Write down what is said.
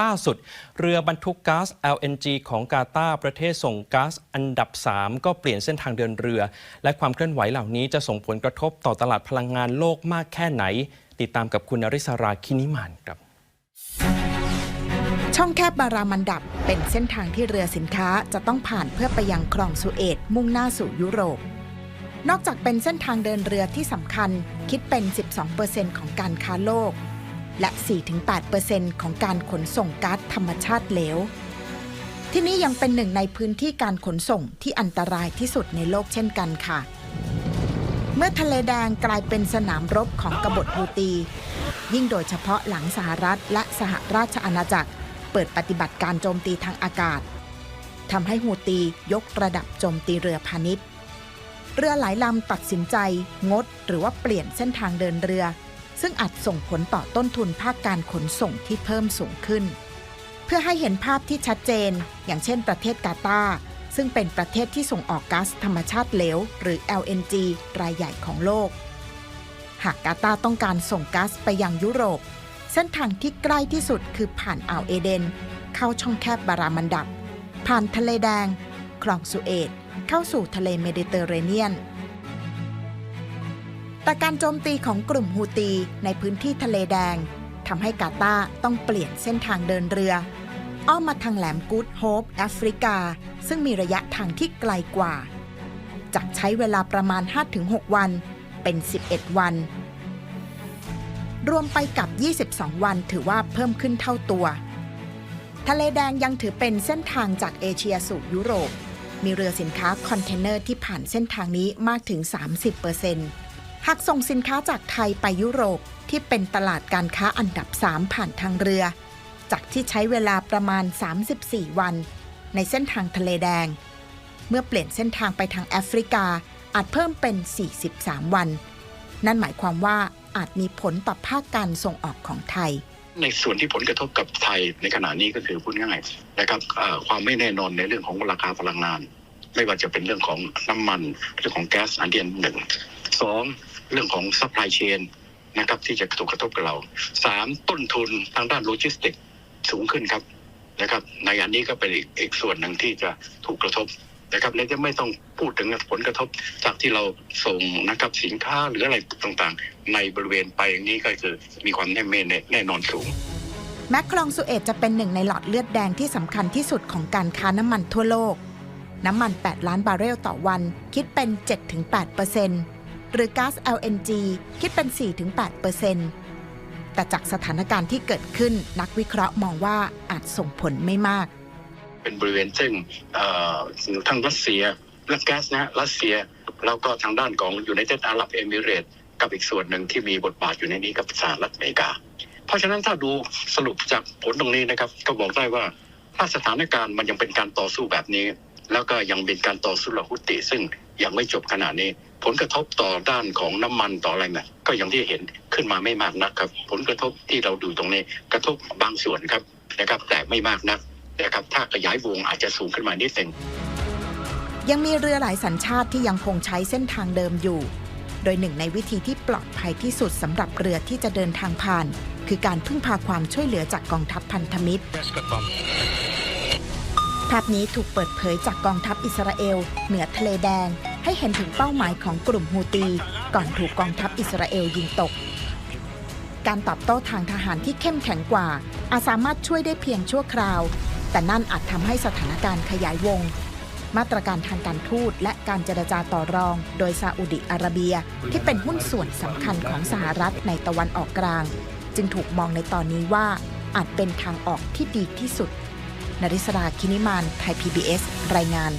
ล่าสุด เรือบรรทุกก๊าซ LNG ของกาตาร์ประเทศส่งก๊าซอันดับ 3 ก็เปลี่ยนเส้นทางเดินเรือ และความเคลื่อนไหวเหล่านี้จะส่งผลกระทบต่อตลาดพลังงานโลกมากแค่ไหน ติดตามกับคุณนริศราคินิมานครับช่องแคบบารามันดับเป็นเส้นทางที่เรือสินค้าจะต้องผ่านเพื่อไปยังคลองสุเอตมุ่งหน้าสู่ยุโรป นอกจากเป็นเส้นทางเดินเรือที่สำคัญ คิดเป็น 12%ของการค้าโลก และ 4-8%ของการขนส่งก๊าซธรรมชาติเหลว ที่นี่ยังเป็นหนึ่งในพื้นที่การขนส่งที่อันตรายที่สุดในโลกเช่นกันค่ะ เมื่อทะเลแดงกลายเป็นสนามรบของกบฏฮูตี ยิ่งโดยเฉพาะหลังสหรัฐและสหราชอาณาจักร เปิดปฏิบัติการโจมตีทางอากาศทำให้ฮูตียกระดับโจมตีเรือพาณิชย์ เรือหลายลำตัดสินใจ งด หรือว่าเปลี่ยนเส้นทางเดินเรือ ซึ่งอาจส่งผลต่อต้นทุนภาคการขนส่งที่เพิ่มสูงขึ้น เพื่อให้เห็นภาพที่ชัดเจน อย่างเช่นประเทศกาตาร์ซึ่งเป็นประเทศที่ส่งออกก๊าซธรรมชาติเหลว หรือ LNG รายใหญ่ของโลก หากกาตาร์ต้องการส่งก๊าซไปยังยุโรป เส้นทางที่ใกล้ที่สุดคือผ่านอ่าวเอเดน เข้าช่องแคบบารามันดับ ผ่านทะเลแดง คลองสุเอตเข้าสู่ทะเลเมดิเตอร์เรเนียน แต่การโจมตีของกลุ่มฮูตีในพื้นที่ทะเลแดงทำให้กาตาต้องเปลี่ยนเส้นทางเดินเรือ อ้อมมาทางแหลมกูดโฮปแอฟริกา ซึ่งมีระยะทางที่ไกลกว่า จากใช้เวลาประมาณ 5-6 วันเป็น 11 วัน รวมไปกับ 22 วันถือว่าเพิ่มขึ้นเท่าตัว ทะเลแดงยังถือเป็นเส้นทางจากเอเชียสู่ยุโรป มีเรือสินค้าคอนเทนเนอร์ที่ผ่านเส้นทางนี้มากถึง 30% หากส่งสินค้าจากไทยไปยุโรปที่เป็นตลาดการค้าอันดับ 3 ผ่านทางเรือ จากที่ใช้เวลาประมาณ 34 วัน ในเส้นทางทะเลแดง เมื่อเปลี่ยนเส้นทางไปทางแอฟริกาอาจเพิ่มเป็น 43 วัน นั่นหมายความว่าอาจมีผลต่อภาคการส่งออกของไทย ในส่วนที่ผลกระทบกับไทยในขณะนี้ก็คือพูดง่ายนะครับความไม่แน่นอนในเรื่องของราคาพลังงาน ไม่ว่าจะเป็นเรื่องของน้ำมันเรื่องของแก๊สอันเดียนหนึ่งสอง เรื่องของซัพพลายเชนนะครับที่จะถูกกระทบกับเราสามต้นทุนทางด้านโลจิสติกสูงขึ้นครับนะครับ ในอันนี้ก็เป็นอีกอกส่วนหนึ่งที่จะถูกกระทบนะครับและจะไม่ต้องพูดถึงผลกระทบจากที่เราส่งนะครับสินค้าหรืออะไรต่างๆ ในบริเวณไปอย่างนี้ก็คือมีความแน่แน่แน่นอนสูง แม้คลองสุเอตจะเป็นหนึ่งในหลอดเลือดแดงที่สำคัญที่สุดของการค้าน้ำมันทั่วโลก น้ำมัน 8 ล้านบาร์เรลต่อวัน คิดเป็น 7-8% หรือก๊าซ LNG คิดเป็น 4-8%แต่จากสถานการณ์ที่เกิดขึ้นนักวิเคราะห์มองว่าอาจส่งผลไม่มาก เป็นบริเวณซึ่งทั้งรัสเซียและแก๊สนะรัสเซียแล้วก็ทางด้านของอยูไนเต็ดอาหรับเอมิเรตส์กับอีกส่วนหนึ่งที่มีบทบาทอยู่ในนี้กับสหรัฐอเมริกา เพราะฉะนั้นถ้าดูสรุปจากผลตรงนี้นะครับ ก็บอกได้ว่าถ้าสถานการณ์มันยังเป็นการต่อสู้แบบนี้ แล้วก็ยังเป็นการต่อสู้ระหุติซึ่งยังไม่จบขนาดนี้ ผลกระทบต่อด้านของน้ำมันต่ออะไรเนี่ยก็อย่างที่เห็นขึ้นมาไม่มากนักครับ ผลกระทบที่เราดูตรงนี้กระทบบางส่วนครับนะครับ แต่ไม่มากนักนะครับ ถ้าขยายวงอาจจะสูงขึ้นมานิดหนึ่งยังมีเรือหลายสัญชาติที่ยังคงใช้เส้นทางเดิมอยู่ โดยหนึ่งในวิธีที่ปลอดภัยที่สุดสำหรับเรือที่จะเดินทางผ่าน คือการพึ่งพาความช่วยเหลือจากกองทัพพันธมิตร ภาพนี้ถูกเปิดเผยจากกองทัพอิสราเอล เหนือทะเลแดง ให้เห็นถึงเป้าหมายของกลุ่มฮูตี ก่อนถูกกองทัพอิสราเอลยิงตก การตอบโต้ทางทหารที่เข้มแข็งกว่า อาจสามารถช่วยได้เพียงชั่วคราว แต่นั่นอาจทำให้สถานการณ์ขยายวง มาตรการทางการทูตและการเจรจาต่อรอง โดยซาอุดิอาระเบียที่เป็นหุ้นส่วนสำคัญของสหรัฐในตะวันออกกลาง จึงถูกมองในตอนนี้ว่าอาจเป็นทางออกที่ดีที่สุดนริศราคินิมานไทย PBS รายงาน